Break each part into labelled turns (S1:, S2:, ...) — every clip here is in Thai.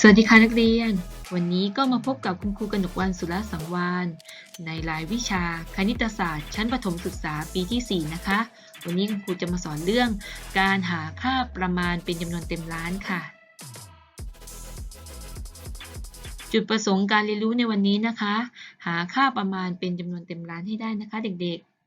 S1: สวัสดีค่ะนักเรียน วันนี้ก็มาพบกับคุณครูกนกวันสุรสังวานในรายวิชาคณิตศาสตร์ ชั้นประถมศึกษาปีที่ 4 นะคะ วันนี้คุณครูจะมาสอนเรื่อง การหาค่าประมาณเป็นจำนวนเต็มล้านค่ะ จุดประสงค์การเรียนรู้ในวันนี้นะคะ หาค่าประมาณเป็นจำนวนเต็มล้านให้ได้นะคะ เด็กๆ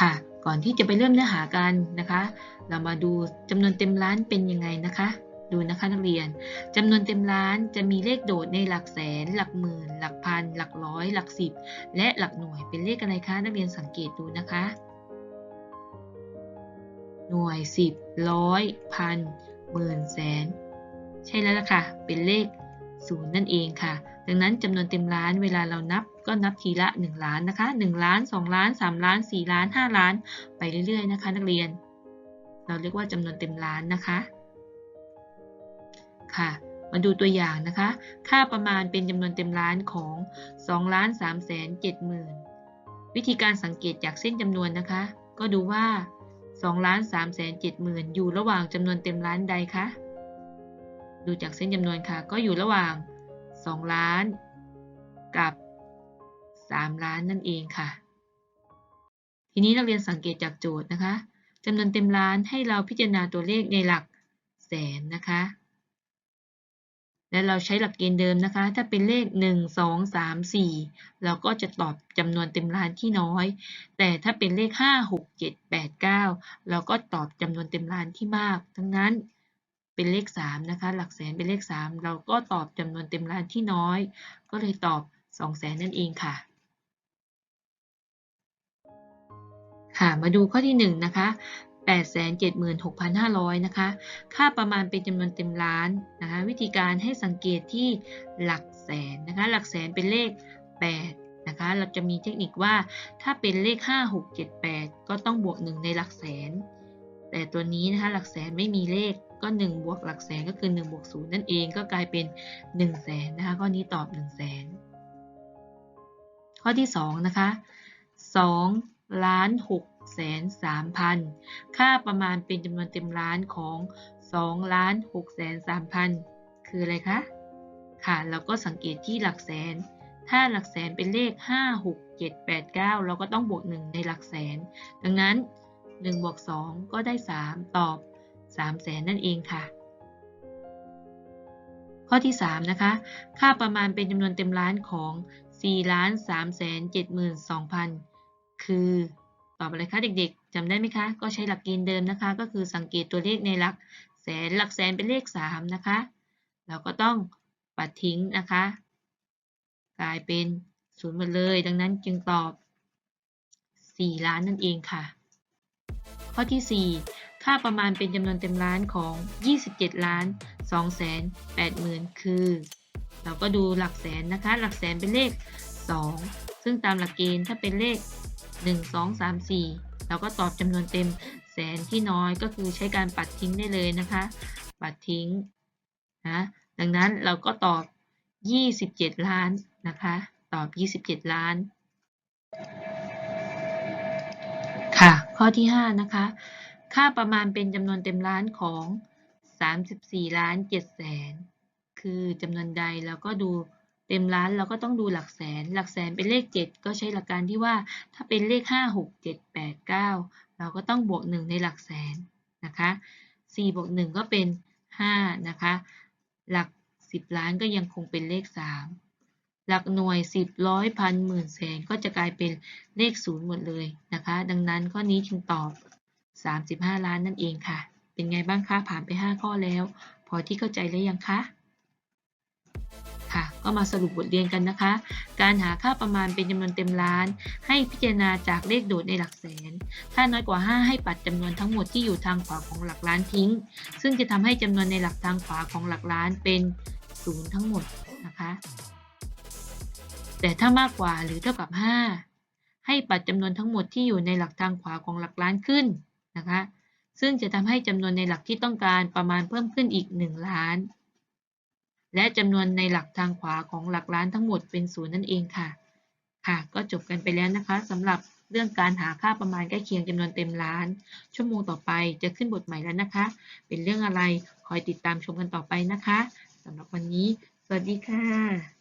S1: ค่ะ ก่อนที่จะไปเริ่มเนื้อหากันนะคะ เรามาดูจำนวนเต็มล้านเป็นยังไงนะคะ ดูนะคะนักเรียนจำนวนเต็มล้านจะมีเลขโดดในหลักแสน หลักหมื่น หลักพัน หลักร้อย หลักสิบ และหลักหน่วยเป็นเลขอะไรคะนักเรียนสังเกตดูนะคะ หน่วยสิบร้อยพันหมื่นแสน ใช่แล้วล่ะค่ะ เป็นเลขศูนย์นั่นเองค่ะ ดังนั้นจำนวนเต็มล้านเวลาเรานับก็นับทีละ 1 ล้านนะคะ1ล้าน 2 ล้าน 3 ล้าน 4 ล้าน 5 ล้าน ไปเรื่อยๆนะคะ นักเรียน เราเรียกว่าจำนวนเต็มล้านนะคะค่ะมาดูตัวอย่างนะคะ ค่าประมาณเป็นจำนวนเต็มล้านของ2ล้าน3แสน7หมื่นวิธีการสังเกตจากเส้นจำนวนนะคะ ก็ดูว่า2ล้าน3แสน7หมื่นอยู่ระหว่างจำนวนเต็มล้านใดคะ ดูจากเส้นจำนวนค่ะ ก็อยู่ระหว่าง 2 ล้าน กับ 3 ล้านนั่นเองค่ะ ทีนี้นักเรียนสังเกตจากโจทย์นะคะจำนวนเต็มล้านให้เราพิจารณาตัวเลขในหลักแสนนะคะ และเราใช้หลักเกณฑ์เดิมนะคะ ถ้าเป็นเลข 1 2 3 4 เราก็จะตอบจำนวนเต็มล้านที่น้อย แต่ถ้าเป็นเลข 5 6 7 8 9 เราก็ตอบจำนวนเต็มล้านที่มาก ทั้งนั้น เป็นเลข3นะคะ หลักแสนเป็นเลข 3 เราก็ตอบจำนวนเต็มล้านที่น้อย ก็เลยตอบ2แสนนั่นเองค่ะ ค่ะ มาดูข้อที่ 1 นะคะ 876,500 นะคะ ค่าประมาณเป็นจำนวนเต็มล้านนะคะ วิธีการให้สังเกตที่หลักแสนนะคะ หลักแสนเป็นเลข 8นะคะเราจะมีเทคนิคว่าถ้าเป็นเลข 5 6 7 8 ก็ต้องบวก 1 ในหลักแสน แต่ตัวนี้นะคะหลักแสนไม่มีเลขก็1บวกหลักแสนก็คือ1บวก0นั่นเองก็กลายเป็น1แสนนะคะข้อนี้ตอบ1แสนข้อที่2นะคะ2ล้าน6แสน3พันค่าประมาณเป็นจำนวนเต็มล้านของ2ล้าน6แสน3พันคืออะไรคะค่ะเราก็สังเกตที่หลักแสน ถ้าหลักแสนเป็นเลข 5 6 7 8 9 เราก็ต้องบวก 1 ในหลักแสน ดังนั้น 1บวก2ก็ได้ 3 ตอบ3แสนนั่นเองค่ะ ข้อที่ 3 นะคะ ค่าประมาณเป็นจำนวนเต็มล้านของ 4 ล้าน3แสน72,000คือตอบอะไรคะเด็กๆจำได้ไหมคะ ก็ใช้หลักเกณฑ์เดิมนะคะ ก็คือสังเกตตัวเลขในหลักแสนหลักแสนเป็นเลข 3 นะคะ เราก็ต้องปัดทิ้งนะคะ กลายเป็นศูนย์หมดเลย ดังนั้นจึงตอบ 4 ล้านนั่นเองค่ะ ข้อที่ 4 ค่าประมาณเป็นจำนวนเต็มล้านของ 27 ล้าน2แสน8หมื่นคือ เราก็ดูหลักแสนนะคะ หลักแสนเป็นเลข 2 ซึ่งตามหลักเกณฑ์ถ้าเป็นเลข 1 2 3 4 เราก็ตอบจำนวนเต็มแสนที่น้อยก็คือใช้การปัดทิ้งได้เลยนะคะ ปัดทิ้งนะดังนั้นเราก็ตอบ 27 ล้านนะคะ ตอบ 27 ล้าน ข้อที่ 5 นะคะ ค่าประมาณเป็นจำนวนเต็มล้านของ 34 ล้าน7แสน คือจำนวนใดเราก็ดูเต็มล้านเราก็ต้องดูหลักแสน หลักแสนเป็นเลข 7 ก็ใช้หลักการที่ว่าถ้าเป็นเลข 5 6 7 8 9 เราก็ต้องบวก 1 ในหลักแสนนะคะ4บวก1ก็เป็น 5 นะคะ หลัก 10 ล้านก็ยังคงเป็นเลข 3 หลักหน่วย10ร้อยพันหมื่นแสนก็จะกลายเป็นเลข0หมดเลยนะคะ ดังนั้นข้อนี้จึงตอบ 35 ล้านนั่นเองค่ะ เป็นไงบ้างคะผ่านไป 5 ข้อแล้ว พอที่เข้าใจแล้วยังคะค่ะก็มาสรุปบทเรียนกันนะคะ การหาค่าประมาณเป็นจำนวนเต็มล้าน ให้พิจารณาจากเลขโดดในหลักแสน ถ้าน้อยกว่า 5 ให้ปัดจำนวนทั้งหมดที่อยู่ทางขวาของหลักล้านทิ้ง ซึ่งจะทำให้จำนวนในหลักทางขวาของหลักล้านเป็น0ทั้งหมดนะคะ แต่ถ้ามากกว่าหรือเท่ากับ 5 ให้ปัดจำนวนทั้งหมดที่อยู่ในหลักทางขวาของหลักล้านขึ้นนะคะ ซึ่งจะทำให้จำนวนในหลักที่ต้องการประมาณเพิ่มขึ้นอีก 1 ล้าน และจำนวนในหลักทางขวาของหลักล้านทั้งหมดเป็นศูนย์นั่นเองค่ะ ค่ะก็จบกันไปแล้วนะคะสำหรับเรื่องการหาค่าประมาณใกล้เคียงจำนวนเต็มล้าน ชั่วโมงต่อไปจะขึ้นบทใหม่แล้วนะคะ เป็นเรื่องอะไรคอยติดตามชมกันต่อไปนะคะสำหรับวันนี้ สวัสดีค่ะ